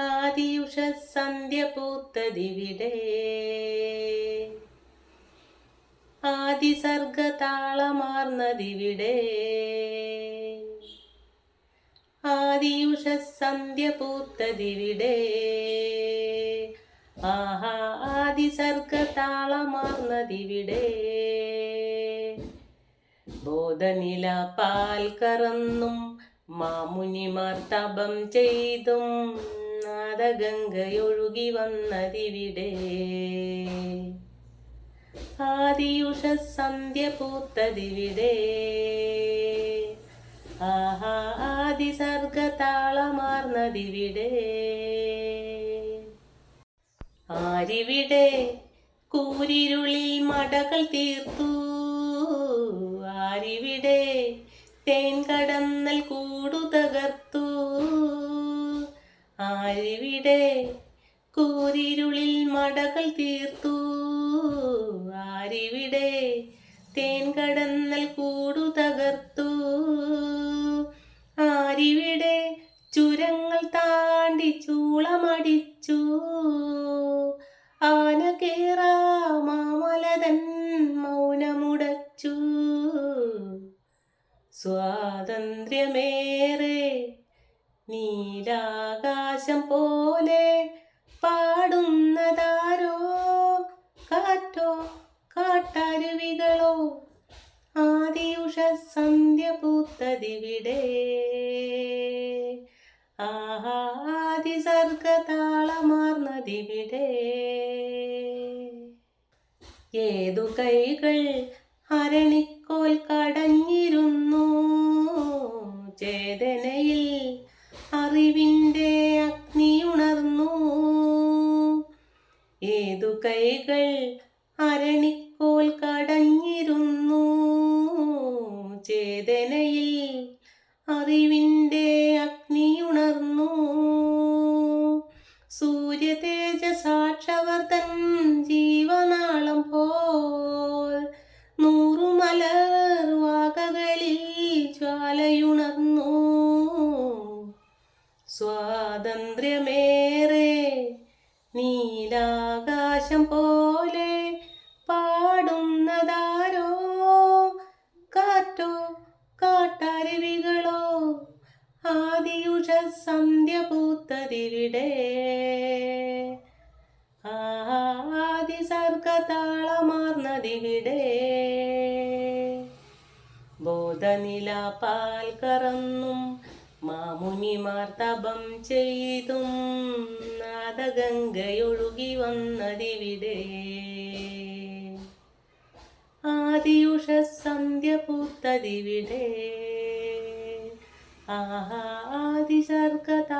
ആദിയുഷ സന്ധ്യ പൂത്തതിവിടെ ആദിയുഷ സന്ധ്യ പൂത്തതിവിടെ ആഹാ ആദിസർഗതാളമാർന്നതിവിടെ. ബോധനില പാൽ കറന്നും മാമുനിമാർ തപം ചെയ്തും നാദഗംഗയൊഴുകി വന്നതിവിടെ. ആദിയുഷ സന്ധ്യ പൂത്തതിവിടെ. ആഹാ ആദി സർഗതാളമാർന്നതിവിടെ ആരിവിടെ? കൂരിരുളിൽ മടകൾ തീർത്തു. ആരിവിടെ? തേൻ കടന്നൽ കൂടു തകർത്തു ആരിവിടെ കൂരിരുളിൽ മടകൾ തീർത്തു. ആരിവിടെ തേൻ കടന്നൽ കൂടു തകർത്തു. ആരിവിടെ ചുരങ്ങൾ താണ്ടി ചൂളമടിച്ചു. ആന കേറാ മാമലതൻ മൗനമുടച്ചു. സ്വാതന്ത്ര്യമേറെ നീലാകാശം പോലെ പാടുന്നതാരോ? കാറ്റോ കാട്ടരുവികളോ? ആദിയുഷ സന്ധ്യ പൂത്തതിവിടെ. ആഹാദിസർഗ താളമാർന്നതിവിടെ ഏതു കൈകൾ അരണിക്കോൽ കടഞ്ഞിരുന്നു? ചേതനയിൽ കൈകൾ അരണിക്കോൽ കടഞ്ഞിരുന്നു. ചേതനയിൽ അറിവിന്റെ അഗ്നിയുണർന്നു. സൂര്യതേജ സാക്ഷവർദ്ധൻ ജീവനാളം പോൽ നൂറുമലർ വാകകളിൽ ജ്വാലയുണർന്നു. സ്വാതന്ത്ര്യമേറെ നീലാകാശം പോലെ പാടുന്നതാരോ? കാറ്റോ കാട്ടരുവികളോ? ആദിയുഷ സന്ധ്യ പൂത്തതിവിടെ. ആദിസർഗതാളമാർന്നതിവിടെ. ബോധനില പാൽ കറന്നും മാമുനിമാർ തപം ചെയ്തും നാദഗംഗയൊഴുകി വന്നതിവിടെ. ആദിയുഷ സന്ധ്യ പൂത്തതിവിടെ. ആഹാ ആദിസർഗതാളമാർന്നതിവിടെ